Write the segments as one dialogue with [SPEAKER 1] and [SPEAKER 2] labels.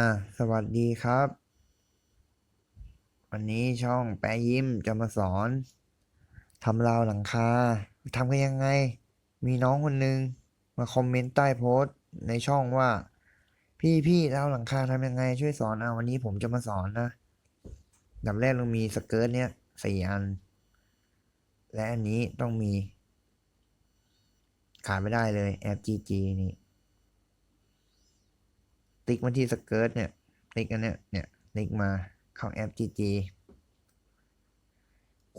[SPEAKER 1] อะสวัสดีครับ วันนี้ช่องแปะยิ้มจะมาสอนทำราวหลังคาทำกันยังไง มีน้องคนหนึ่งมาคอมเมนต์ใต้โพสต์ในช่องว่า พี่พี่ราวหลังคาทำยังไง ช่วยสอนอะวันนี้ผมจะมาสอนนะดับแรกเรามีสเกิร์ตเนี่ยสี่อัน และอันนี้ต้องมี ขาดไม่ได้เลย FGG นี่ ติ๊กมาที่สเกิร์ตเนี่ย ติ๊กอันเนี้ยเนี่ยติ๊กมาเข้าแอป GG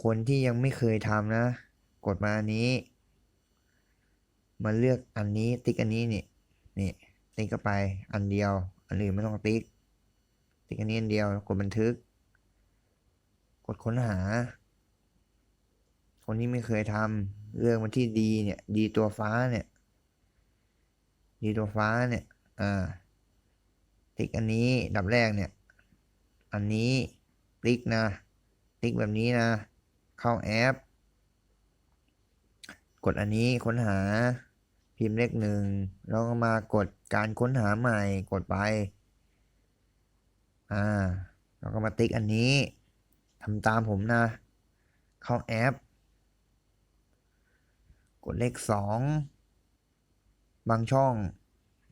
[SPEAKER 1] คนที่ยังไม่เคยทำนะ กดมาอันนี้ มาเลือกอันนี้ติ๊กอันนี้นี่นี่ติ๊กเข้าไปอันเดียว อันอื่นไม่ต้องติ๊ก ติ๊กอันนี้อันเดียว กดบันทึก กดค้นหา คนที่ไม่เคยทำเลือกมาที่ดีเนี่ยดีตัวฟ้าเนี่ยดีตัวฟ้าเนี่ยอ่า ติ๊กอันนี้ดับแรกเนี่ย อันนี้ติ๊กนะ ติ๊กแบบนี้นะ เข้าแอป กดอันนี้ค้นหาพิมพ์เลขหนึ่งแล้วก็มากดการค้นหาใหม่กดไป อ่าแล้วก็มาติ๊กอันนี้ทำตามผมนะ เข้าแอป กดเลขสองบางช่อง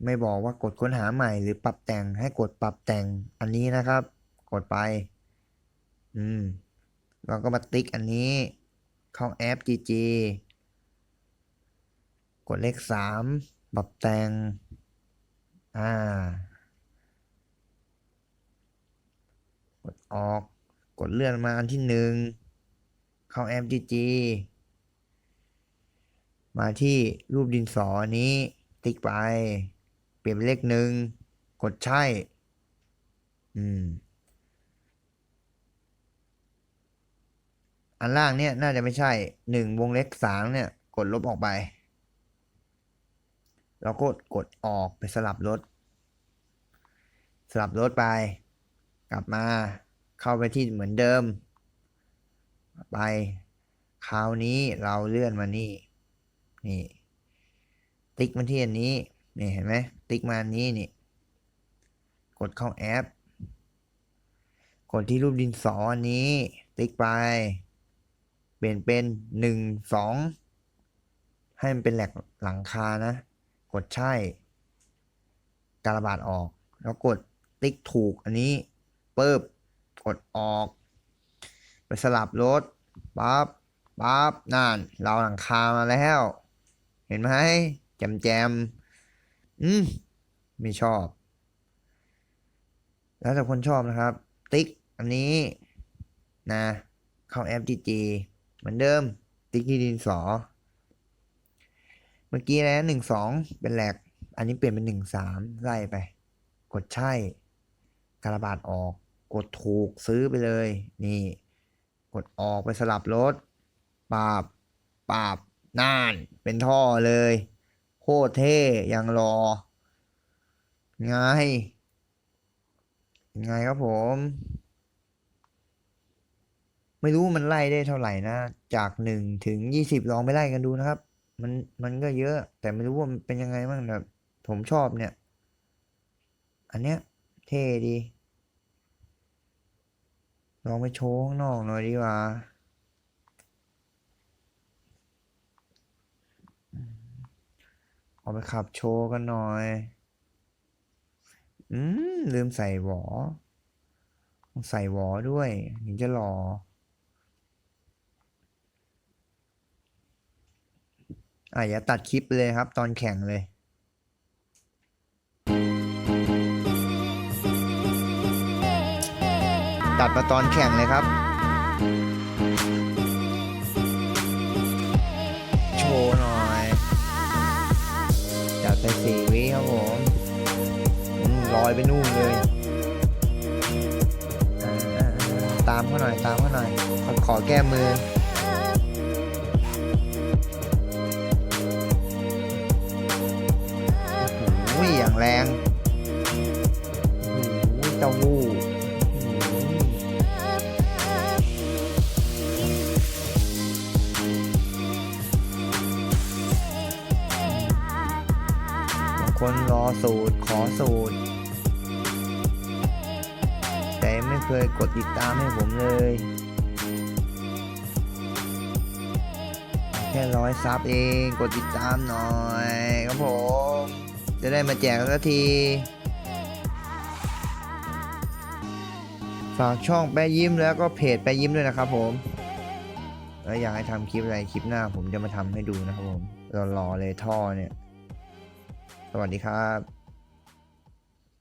[SPEAKER 1] ไม่บอกว่ากดค้นหาใหม่หรือปรับแต่งให้กดปรับแต่งอันนี้นะครับ กดไป อืมเราก็มาติ๊กอันนี้ เข้าแอป GG กดเลขสามปรับแต่ง อ่า กดออก กดเลื่อนมาอันที่หนึ่งเข้าแอป GG มาที่รูปดินสออันนี้ ติ๊กไป ลี่ยนเป็นเลขหนึ่งกดใช่ อืม อันล่างเนี่ย น่าจะไม่ใช่หนึ่งวงเล็กสามเนี่ย กดลบออกไปแล้วก็กดออกไปสลับรถ สลับรถไป กลับมา เข้าไปที่เหมือนเดิม ไป คราวนี้เราเลื่อนมานี่ นี่ ติ๊กมาที่อันนี้ นี่เห็นไหมติ๊กมาอันนี้นี่ กดเข้าแอป กดที่รูปดินสออันนี้ ติ๊กไป เปลี่ยนเป็นหนึ่งสองให้มันเป็นแหลกหลังคานะ กดใช่การบาดออก แล้วกดติ๊กถูกอันนี้ปึ๊บกดออก ไปสลับรถปั๊บปั๊บนั่น เราหลังคามาแล้ว เห็นไหมแจมแจม อืม ไม่ชอบ แล้วแต่คนชอบนะครับ ติ๊ก อันนี้ นะ เข้าแอป GG เหมือนเดิม ติ๊กที่ดินสอ เมื่อกี้แล้วหนึ่งสองเป็นแหลก อันนี้เปลี่ยนเป็นหนึ่งสามไล่ไป กดใช่การบาดออก กดถูกซื้อไปเลย นี่ กดออกไปสลับรถปาบปาบน่าน เป็นท่อเลย โคตรเท่ยังรอ ไง ไงครับผม ไม่รู้มันไล่ได้เท่าไหร่นะ จากหนึ่งถึงยี่สิบลองไปไล่กันดูนะครับ มันมันก็เยอะ แต่ไม่รู้ว่ามันเป็นยังไงบ้างแบบผมชอบเนี่ย อันเนี้ย เท่ดี ลองไปโชว์ข้างนอกหน่อยดีกว่า เอาไปขับโชว์กันหน่อย อืม ลืมใส่หวอต้องใส่หวอด้วยถึงจะหล่ออะอย่าตัดคลิปไปเลยครับ ตอนแข่งเลยตัดมาตอนแข่งเลยครับ โชว์หน่อย ไปสี่วิครับผมลอยไปนู่นเลย ตามเขาหน่อย ตามเขาหน่อย ขอขอแก้มือ อบางคนรอสูตร ขอสูตรเคยกดติดตามให้ผมเลย แค่ร้อยซับเองกดติดตามหน่อยครับผม จะได้มาแจกกันสักทีฝากช่องแปยิ้มแล้วก็เพจแปยิ้มด้วยนะครับผม แล้วอยากให้ทำคลิปอะไรคลิปหน้าผมจะมาทำให้ดูนะครับผมรอๆเลยท่อเนี่ย วัสดีครับ